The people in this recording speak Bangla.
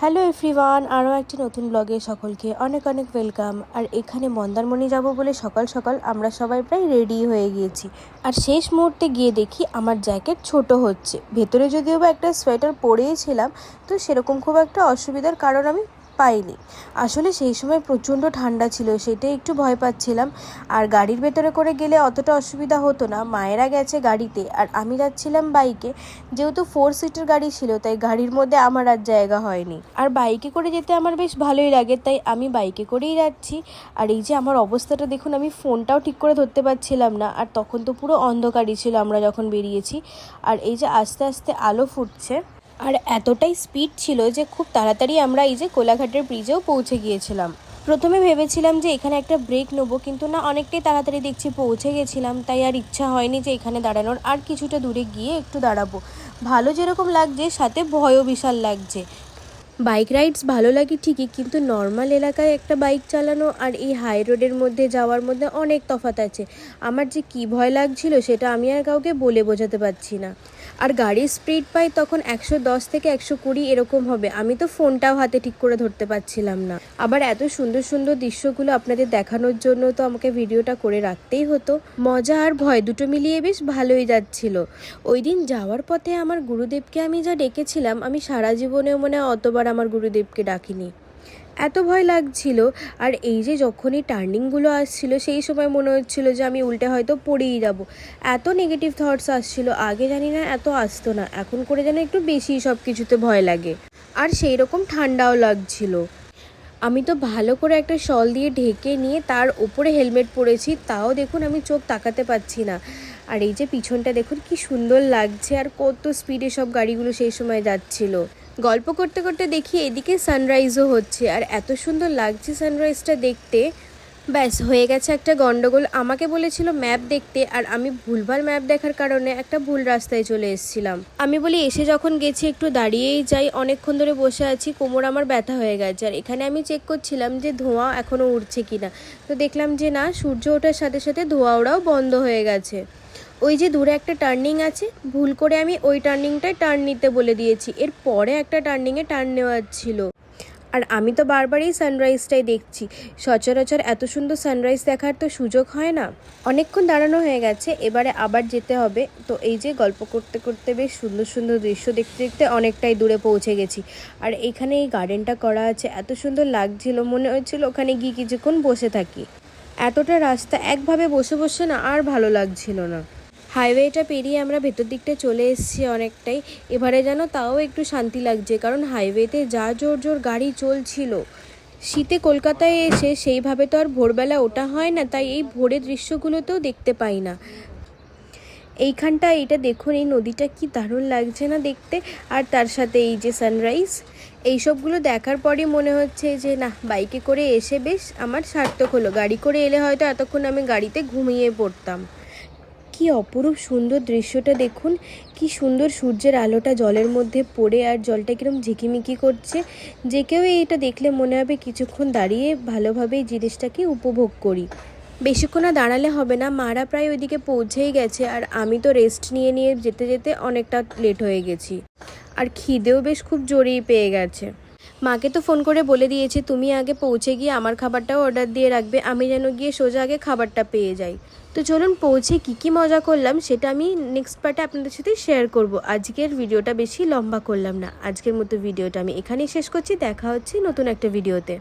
হ্যালো এভরিওয়ান আরও একটি নতুন ব্লগে সকলকে অনেক অনেক ওয়েলকাম আর এখানে মন্দারমণি যাব বলে সকাল সকাল আমরা সবাই প্রায় রেডি হয়ে গিয়েছি। আর শেষ মুহূর্তে গিয়ে দেখি আমার জ্যাকেট ছোট হচ্ছে। ভেতরে যদিও বা একটা সোয়েটার পরেইছিলাম তো সেরকম খুব একটা অসুবিধার কারণ আমি পাইনি। আসলে সেই সময় প্রচণ্ড ঠান্ডা ছিল, সেটাই একটু ভয় পাচ্ছিলাম। আর গাড়ির ভেতরে করে গেলে অতটা অসুবিধা হতো না। মায়েরা গেছে গাড়িতে, আর আমি যাচ্ছিলাম বাইকে। যেহেতু ফোর সিটের গাড়ি ছিল, তাই গাড়ির মধ্যে আমার আর জায়গা হয়নি। আর বাইকে করে যেতে আমার বেশ ভালোই লাগে, তাই আমি বাইকে করেই যাচ্ছি। আর এই যে আমার অবস্থাটা দেখুন, আমি ফোনটাও ঠিক করে ধরতে পারছিলাম না। আর তখন তো পুরো অন্ধকারই ছিল আমরা যখন বেরিয়েছি। আর এই যে আস্তে আস্তে আলো ফুটছে আর এতটাই স্পিড ছিল যে খুব তাড়াতাড়ি আমরা এই যে কোলাঘাটের ব্রিজেও পৌঁছে গিয়েছিলাম। প্রথমে ভেবেছিলাম যে এখানে একটা ব্রেক নেব, কিন্তু না, অনেকটাই তাড়াতাড়ি দেখছি পৌঁছে গেছিলাম, তাই আর ইচ্ছা হয়নি যে এখানে দাঁড়ানোর, আর কিছুটা দূরে গিয়ে একটু দাঁড়াবো। ভালো যেরকম লাগছে, সাথে ভয়ও বিশাল লাগছে। বাইক রাইডস ভালো লাগে ঠিকই, কিন্তু নর্মাল এলাকায় একটা বাইক চালানো আর এই হাই রোডের মধ্যে যাওয়ার মধ্যে অনেক তফাৎ আছে। আমার যে কী ভয় লাগছিল সেটা আমি আর কাউকে বলে বোঝাতে পারছি না। আর গাড়ির স্পিড পাই তখন একশো দশ থেকে একশো কুড়ি এরকম হবে, আমি তো ফোনটাও হাতে ঠিক করে ধরতে পারছিলাম না। আবার এত সুন্দর সুন্দর দৃশ্যগুলো আপনাদের দেখানোর জন্য তো আমাকে ভিডিওটা করে রাখতেই হতো। মজা আর ভয় দুটো মিলিয়ে বেশ ভালোই যাচ্ছিল। ওই দিন যাওয়ার পথে আমার গুরুদেবকে আমি যা ডেকেছিলাম, আমি সারা জীবনেও মনে অতবার আমার গুরুদেবকে ডাকিনি। এত ভয় লাগছিল, আর এই যে যখনই টার্নিংগুলো আসছিল, সেই সময় মনে হচ্ছিল যে আমি উল্টে হয়তো পড়েই যাব। এত নেগেটিভ থটস আসছিল, আগে জানি না, এত আসতো না। এখন করে যেন একটু বেশি সব কিছুতে ভয় লাগে। আর সেই রকম ঠান্ডাও লাগছিল। আমি তো ভালো করে একটা শল দিয়ে ঢেকে নিয়ে তার উপরে হেলমেট পরেছি, তাও দেখুন আমি চোখ তাকাতে পাচ্ছি না। আর এই যে পিছনটা দেখুন, কি সুন্দর লাগছে, আর কত স্পিডে সব গাড়িগুলো সেই সময় যাচ্ছিল। গল্প করতে করতে দেখি এদিকে সানরাইজও হচ্ছে। আর এত সুন্দর লাগছে সানরাইজটা দেখতে। ব্যাস, হয়ে গেছে একটা গন্ডগোল। আমাকে বলেছিল ম্যাপ দেখতে আর আমি ভুলভাল ম্যাপ দেখার কারণে একটা ভুল রাস্তায় চলে এসেছিলাম। আমি বলি, এসে যখন গেছি, একটু দাঁড়িয়েই যাই। অনেকক্ষণ ধরে বসে আছি, কোমর আমার ব্যথা হয়ে গেছে। আর এখানে আমি চেক করছিলাম যে ধোঁয়া এখনও উঠছে কিনা। তো দেখলাম যে না, সূর্য ওঠার সাথে সাথে ধোঁয়া ওড়াও বন্ধ হয়ে গেছে। ওই যে দূরে একটা টার্নিং আছে, ভুল করে আমি ওই টার্নিংটায় টার্ন নিতে বলে দিয়েছি। এর পরে একটা টার্নিংয়ে টার্ন নেওয়ার ছিল। আর আমি তো বারবারই সানরাইজটাই দেখছি। সচরাচর এত সুন্দর সানরাইজ দেখার তো সুযোগ হয় না। অনেকক্ষণ দাঁড়ানো হয়ে গেছে, এবারে আবার যেতে হবে। তো এই যে গল্প করতে করতে বেশ সুন্দর সুন্দর দৃশ্য দেখতে দেখতে অনেকটাই দূরে পৌঁছে গেছি। আর এখানে এই গার্ডেনটা করা আছে, এত সুন্দর লাগছিল, মনে হচ্ছিল ওখানে গিয়ে কিছুক্ষণ বসে থাকি। এতটা রাস্তা একভাবে বসে বসে না আর ভালো লাগছিল না। হাইওয়েটা পেরিয়ে আমরা ভেতর দিকটা চলে এসেছি অনেকটাই। এবারে যেন তাও একটু শান্তি লাগছে, কারণ হাইওয়েতে যা জোর জোর গাড়ি চলছিল, শীতে কলকাতায় এসে সেইভাবে তো আর ভোরবেলা ওটা হয় না, তাই এই ভোরের দৃশ্যগুলোতেও দেখতে পাই না। এইখানটা এটা দেখুন, এই নদীটা কি দারুণ লাগছে না দেখতে। আর তার সাথে এই যে সানরাইজ, এইসবগুলো দেখার পরই মনে হচ্ছে যে না বাইকে করে এসে বেশ আমার সার্থক হলো। গাড়ি করে এলে হয়তো এতক্ষণ আমি গাড়িতে ঘুমিয়ে পড়তাম। কি অপরূপ সুন্দর দৃশ্যটা দেখুন। কি সুন্দর সূর্যের আলোটা জলের মধ্যে পড়ে আর জলটা কিরম ঝিকিমিকি করছে। যে কেউ এটা দেখলে মনে হবে কিছুক্ষণ দাঁড়িয়ে ভালোভাবে এই জিনিসটাকে উপভোগ করি। বেশিক্ষণ দাঁড়ালে হবে না, মারা প্রায় ওইদিকে পৌঁছেই গেছে আর আমি তো রেস্ট নিয়ে নিয়ে যেতে যেতে অনেকটা লেট হয়ে গেছি। আর খিদেও বেশ খুব জোরেই পেয়ে গেছে। মাকে তো ফোন করে বলে দিয়েছে, তুমি আগে পৌঁছে গিয়ে আমার খাবারটাও অর্ডার দিয়ে রাখবে, আমি যেন গিয়ে সোজা আগে খাবারটা পেয়ে যাই। তো চলুন পৌঁছে কি কি মজা করলাম, সেটা আমি নেক্সট পার্টে আপনাদের সাথে শেয়ার করব। আজকের ভিডিওটা বেশি লম্বা করলাম না, আজকের মতো ভিডিওটা আমি এখানেই শেষ করছি, দেখা হচ্ছে নতুন একটা ভিডিওতে